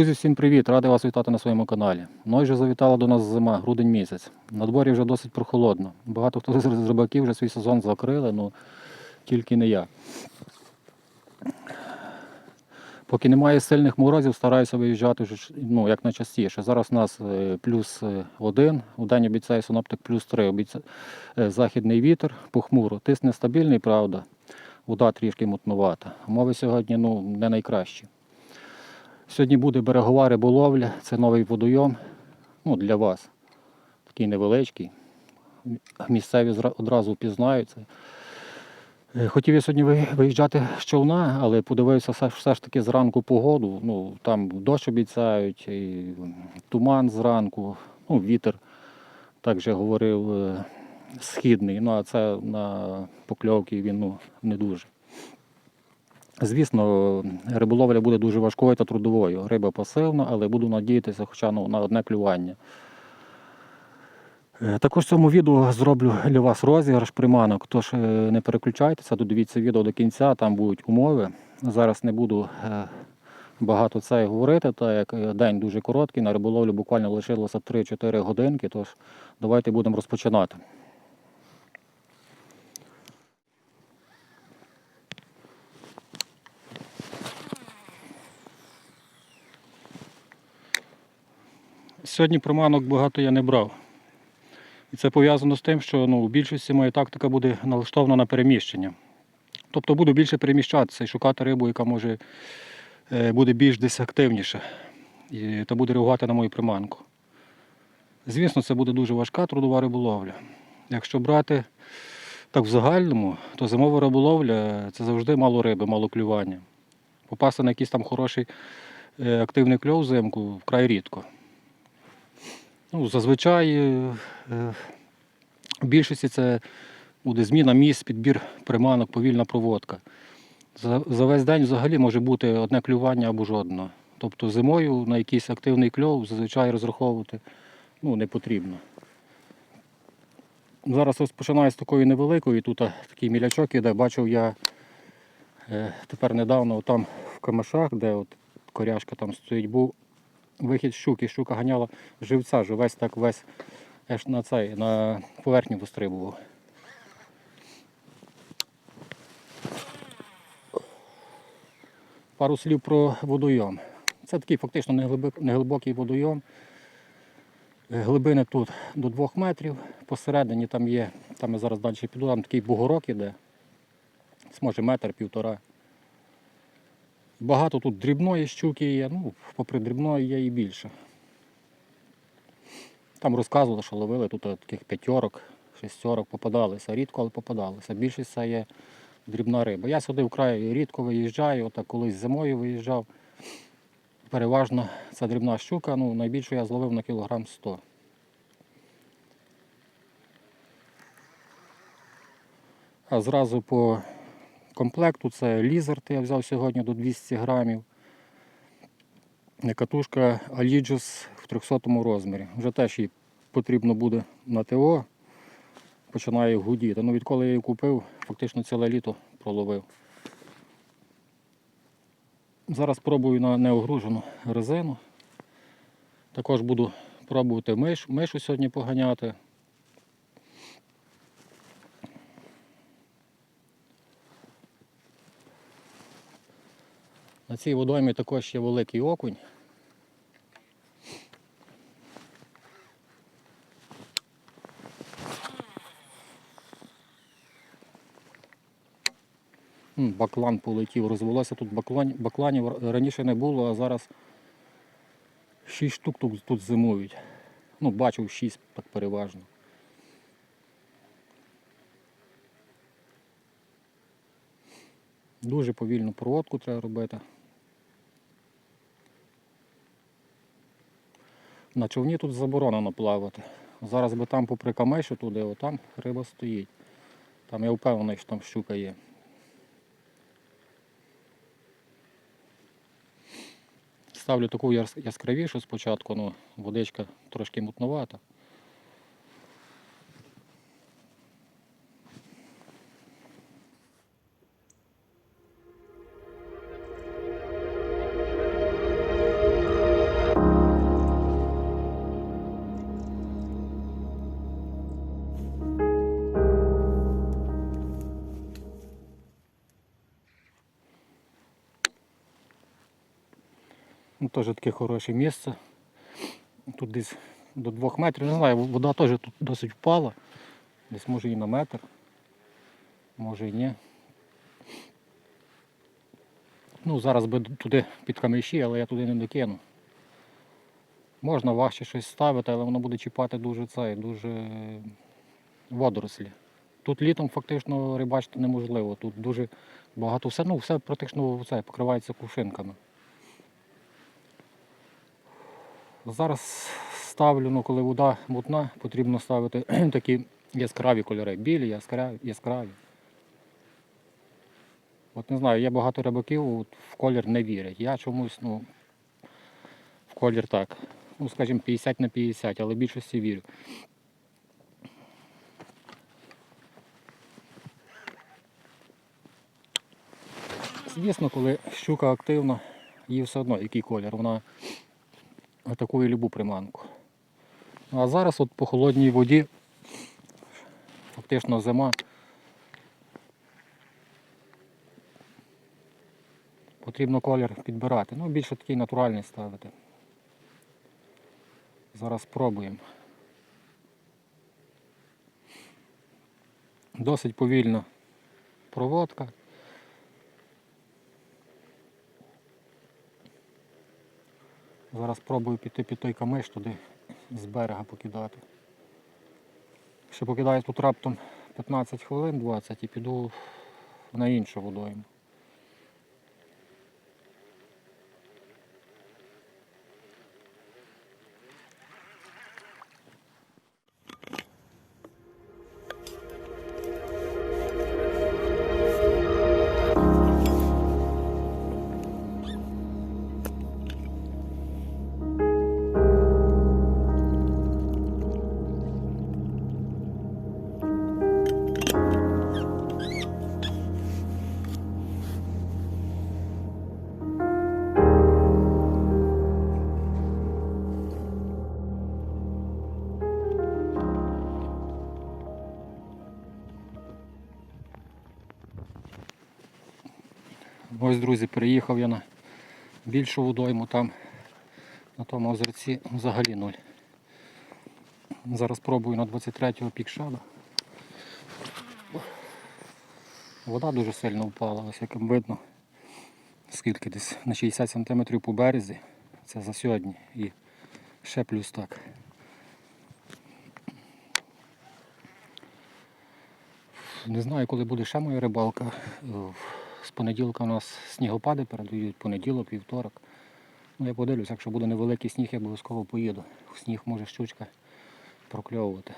Друзі, всім привіт! Радий вас вітати на своєму каналі. Мною вже завітала до нас зима, грудень місяць. На дворі вже досить прохолодно. Багато хто з рибаків вже свій сезон закрили, ну тільки не я. Поки немає сильних морозів, стараюся виїжджати ну, як найчастіше. Зараз у нас е, плюс е, один, у день обіцяє синоптик плюс три. Обіця... е, Західний вітер, похмуро. Тиск нестабільний, правда. Вода трішки мутнувата. Умови сьогодні ну, не найкращі. Сьогодні буде берегова риболовля, це новий водойом ну, для вас. Такий невеличкий. Місцеві одразу впізнають це. Е, Хотів я сьогодні виїжджати з човна, але подивився все, ж таки зранку погоду. Ну, там дощ обіцяють, і туман зранку, ну, вітер, так вже говорив, е, східний. Ну, а це на покльовки він ну, не дуже. Звісно, риболовля буде дуже важкою та трудовою. Риба пасивна, але буду надіятися хоча ну, на одне клювання. Е, Також в цьому відео зроблю для вас розіграш приманок, тож е, не переключайтеся, додивіться відео до кінця, там будуть умови. Зараз не буду е, багато це говорити, так як день дуже короткий, на риболовлю буквально лишилося 3-4 годинки, тож давайте будемо розпочинати. Сьогодні приманок багато я не брав. І це пов'язано з тим, що ну, в більшості моя тактика буде налаштована на переміщення. Тобто буду більше переміщатися і шукати рибу, яка може е, буде більш десь активніша і, та буде реагувати на мою приманку. Звісно, це буде дуже важка трудова риболовля. Якщо брати так в загальному, то зимова риболовля це завжди мало риби, мало клювання. Попасти на якийсь там хороший е, активний кльов взимку вкрай рідко. Ну, зазвичай е, е, в більшості це буде зміна місць, підбір приманок, повільна проводка. За, за весь день взагалі може бути одне клювання або жодного. Тобто зимою на якийсь активний кльов зазвичай розраховувати ну, не потрібно. Зараз розпочинаю з такої невеликої, тут такий мілячок іде, бачив я е, тепер недавно там в камешах, де от коряшка там стоїть, був вихід щуки. Щука ганяла живця, ж весь так весь аж на цей, на поверхню вистрибував. Пару слів про водойом. Це такий фактично неглибокий водойом. Глибини тут до 2 метрів. Посередині там є, там я зараз далі піду, там такий бугорок іде. Може метр, півтора. Багато тут дрібної щуки є, ну, попри дрібної є і більше. Там розказували, що ловили тут таких п'ятерок, шестерок попадалися. Рідко, але попадалися. Більшість це є дрібна риба. Я сюди вкрай рідко виїжджаю, отак колись зимою виїжджав. Переважно це дрібна щука, ну найбільшу я зловив на кілограм 100. А зразу по комплекту це лізерт я взяв сьогодні до 200 грамів. Катушка Allegis в 300 розмірі. Вже теж їй потрібно буде на ТО. Починає гудіти. Ну відколи я її купив, фактично ціле літо проловив. Зараз пробую на неогружену резину. Також буду пробувати миш, мишу сьогодні поганяти. На цій водоймі також є великий окунь. Баклан полетів, розвелося тут баклан, бакланів раніше не було, а зараз 6 штук тут, тут зимують. Ну, бачив 6 так переважно. Дуже повільну проводку треба робити. На човні тут заборонено плавати. Зараз би там попри камешу туди, отам риба стоїть. Там я впевнений, що там щука є. Ставлю таку яскравішу спочатку, ну, водичка трошки мутновата. Теж таке хороше місце. Тут десь до двох метрів, не знаю, вода теж тут досить впала. Десь може і на метр, може і ні. Ну, зараз би туди під каміші, але я туди не докину. Можна важче щось ставити, але воно буде чіпати дуже цей, дуже водорослі. Тут літом фактично рибачити неможливо. Тут дуже багато все, ну все практично це, покривається кувшинками. Зараз ставлю, ну коли вода мутна, потрібно ставити такі яскраві кольори. Білі, яскраві, яскраві. От не знаю, є багато рибаків, от, в колір не вірять. Я чомусь, ну, в колір так. Ну, скажімо, 50 на 50, але більшості вірю. Звісно, коли щука активна, їй все одно який колір, вона атакує любу приманку. Ну, А зараз от по холодній воді, фактично зима, потрібно колір підбирати. Ну, більше такий натуральний ставити. Зараз спробуємо. Досить повільна проводка. Зараз пробую піти під той камиш туди з берега покидати. Ще покидаю тут раптом 15 хвилин 20 і піду на іншу водойму. Ось, друзі, переїхав я на більшу водойму, там на тому озерці взагалі нуль. Зараз пробую на 23-го пікшада. Вода дуже сильно впала, ось як видно. Скільки десь на 60 см по березі. Це за сьогодні. І ще плюс так. Не знаю, коли буде ще моя рибалка. З понеділка у нас снігопади передають, понеділок, вівторок. Ну, я подивлюсь, якщо буде невеликий сніг, я обов'язково поїду. Сніг може щучка прокльовувати.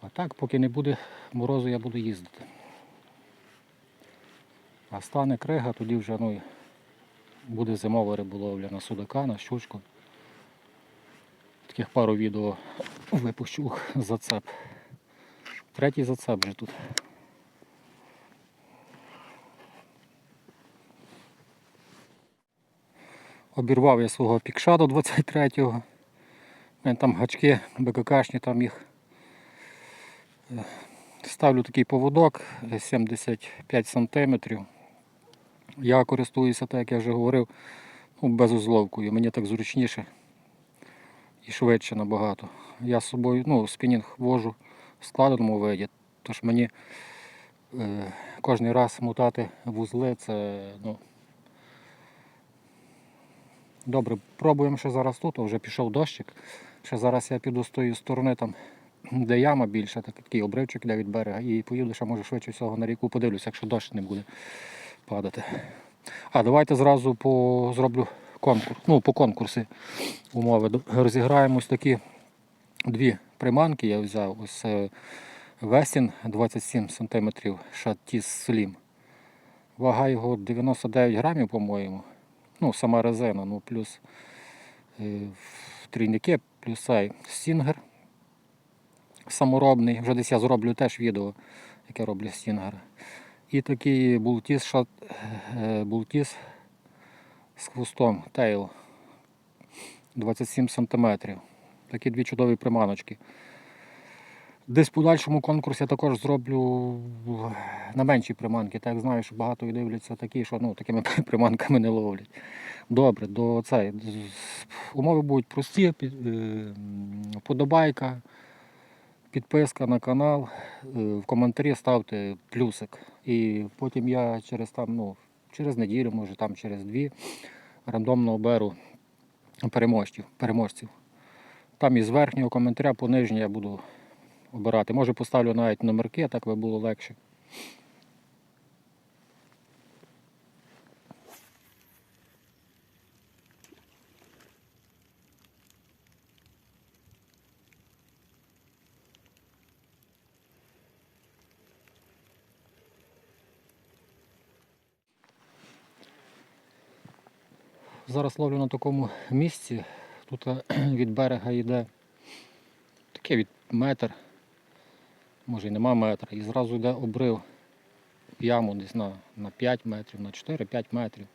А так, поки не буде морозу, я буду їздити. А стане крига, тоді вже ну, буде зимова риболовля на судака, на щучку. Таких пару відео випущу зацеп. Третій зацеп вже тут. Обірвав я свого пікша до 23-го. У мене там гачки БККшні, там їх е, ставлю такий поводок е, 75 см. Я користуюся, так як я вже говорив, ну, безузловкою. Мені так зручніше і швидше набагато. Я з собою ну, спінінг вожу в складеному виді, тож мені е, кожен раз мотати вузли це ну, добре. Пробуємо ще зараз тут, вже пішов дощик. Ще зараз я піду з тої сторони, там, де яма більше, так- такий обривчик йде від берега, і поїду ще може швидше всього на ріку подивлюся, якщо дощ не буде падати. А давайте зразу по зроблю конкурс. Ну, по конкурсі умови. Розіграємо ось такі дві приманки. Я взяв ось е, Весін 27 см Шатіс Слім. Вага його 99 грамів, по-моєму. Ну, сама резина, ну плюс е, трійники, плюс цей стінгер саморобний. Вже десь я зроблю теж відео, яке роблю стінгер. І такий бултіс, шат, е, бултіс з хвостом тейл 27 см. Такі дві чудові приманочки. Десь в подальшому конкурсі я також зроблю на менші приманки. Так знаю, що багато і дивляться такі, що ну, такими приманками не ловлять. Добре, до цей, умови будуть прості. Е, Подобайка, підписка на канал, е, в коментарі ставте плюсик. І потім я через там, ну, через неділю, може там через дві, рандомно оберу переможців. переможців. Там із верхнього коментаря по нижній я буду обирати. Може поставлю навіть номерки, так би було легше. Зараз ловлю на такому місці. Тут е, від берега йде таке від метр, може і нема метра. І зразу йде обрив в яму десь на, на 5 метрів, на 4-5 метрів.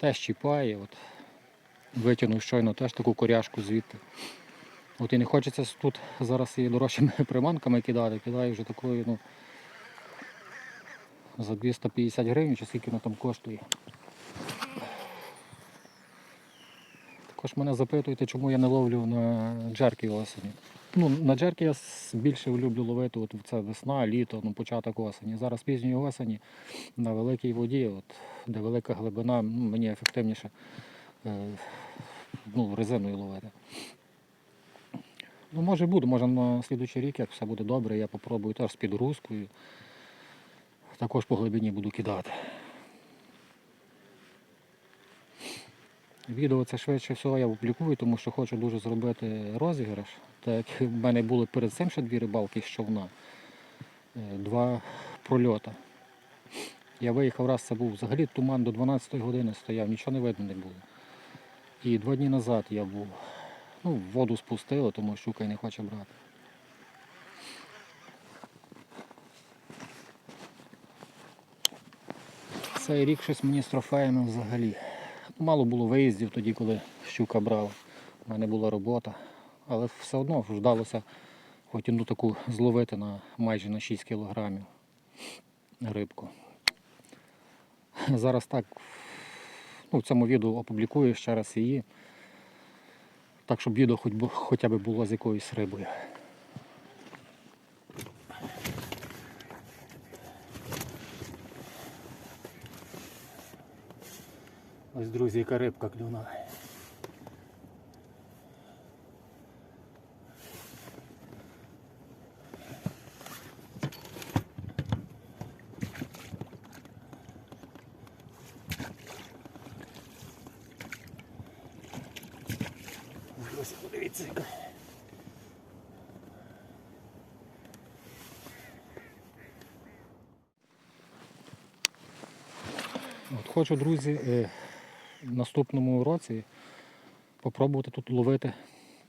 Теж чіпає. От. Витягнув щойно теж таку коряшку звідти. От і не хочеться тут зараз і дорожчими приманками кидати, кидаю вже такою, ну, за 250 гривень, чи скільки воно там коштує. Також мене запитуєте, чому я не ловлю на джерки осені. Ну, на джерки я більше люблю ловити, от це весна, літо, ну, початок осені. Зараз пізньої осені на великій воді, от, де велика глибина, ну, мені ефективніше е, ну, резиною ловити. Ну, може буду, може на слідуючий рік, як все буде добре, я попробую теж з підгрузкою. Також по глибині буду кидати. Відео це швидше всього я публікую, тому що хочу дуже зробити розіграш. Так як в мене були перед цим ще дві рибалки з човна, е, два прольота. Я виїхав раз, це був взагалі туман до 12 години стояв, нічого не видно не було. І два дні назад я був. Ну, воду спустили, тому щука й не хоче брати. Цей рік щось мені з трофеями взагалі. Мало було виїздів тоді, коли щука брала. У мене була робота. Але все одно вдалося хоч одну таку зловити на майже на 6 кілограмів рибку. Зараз так ну, в цьому відео опублікую ще раз її. Так, щоб відео хоч, хоча б було з якоюсь рибою. Ось, друзі, яка рибка клюнула. Ось, подивіться, яка. От хочу, друзі, е, наступному році попробувати тут ловити.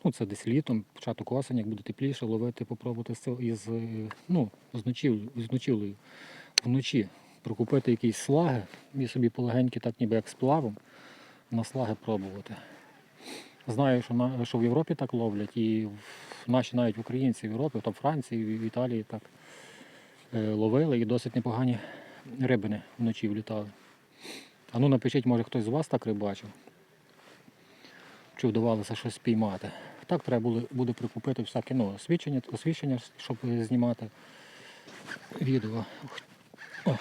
Ну, це десь літом, початок осені, як буде тепліше, ловити, попробувати з, із, е, ну, з, ночів, з ночівлею. Вночі прикупити якісь слаги і собі полегенькі, так ніби як сплавом, на слаги пробувати. Знаю, що, на, що в Європі так ловлять, і наші навіть українці в Європі, там в Франції, в Італії так е, ловили і досить непогані рибини вночі влітали. А ну напишіть, може хтось з вас так рибачив. Чи вдавалося щось спіймати. Так треба буде, прикупити всяке ну, освічення, освічення, щоб знімати відео. О,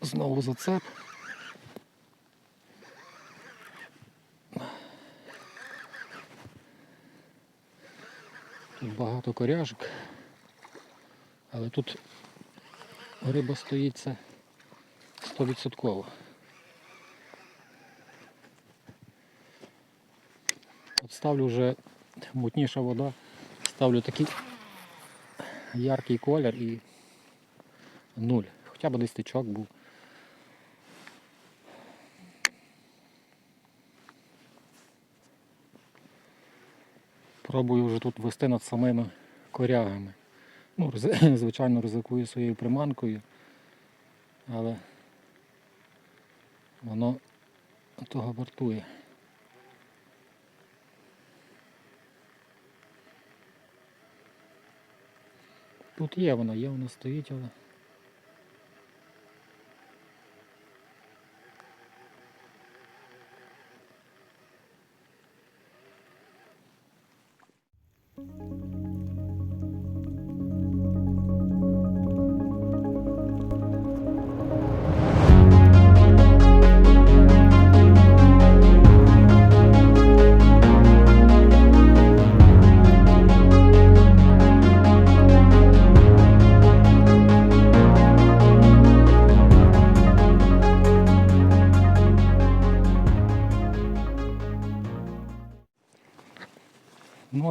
знову зацеп. Тут багато коряжок. Але тут риба стоїть це 100%. От ставлю вже мутніша вода, ставлю такий яркий колір і нуль. Хоча б десь тичок був. Пробую вже тут вести над самими корягами. Ну, звичайно, ризикую своєю приманкою, але воно того вартує. Тут є вона, є вона стоїть, але.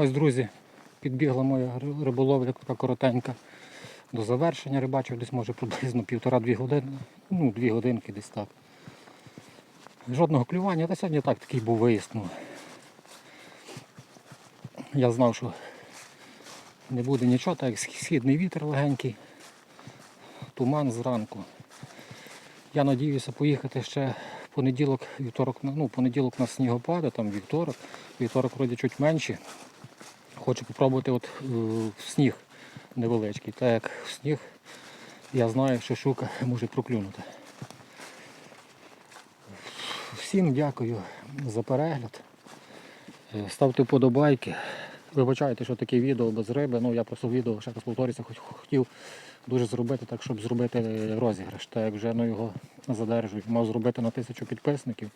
Ось, друзі, підбігла моя ри- риболовля така коротенька до завершення. Рибачив десь може приблизно півтора-дві години. Ну, дві годинки десь так. Жодного клювання, та сьогодні так такий був виїзд. Ну. Я знав, що не буде нічого, так як східний вітер легенький, туман зранку. Я надіюся поїхати ще понеділок, вівторок, ну, понеділок у нас снігопади, там вівторок, вівторок вроді чуть менші. Хочу спробувати от, е, в сніг невеличкий. Так як в сніг я знаю, що щука може проклюнути. Всім дякую за перегляд. Е, Ставте вподобайки. Вибачайте, що таке відео без риби. Ну я просто відео ще раз повторюся, хоч хотів дуже зробити так, щоб зробити е, розіграш. Так як вже ну, його задержують. Мав зробити на тисячу підписників.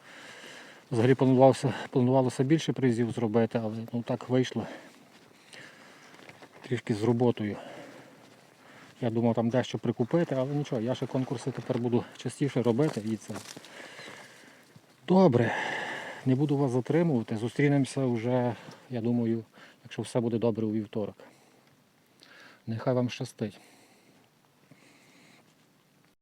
Взагалі планувався, планувалося більше призів зробити, але ну так вийшло. Трішки з роботою. Я думав там дещо прикупити, але нічого, я ще конкурси тепер буду частіше робити і це. Добре, не буду вас затримувати. Зустрінемося вже, я думаю, якщо все буде добре у вівторок. Нехай вам щастить.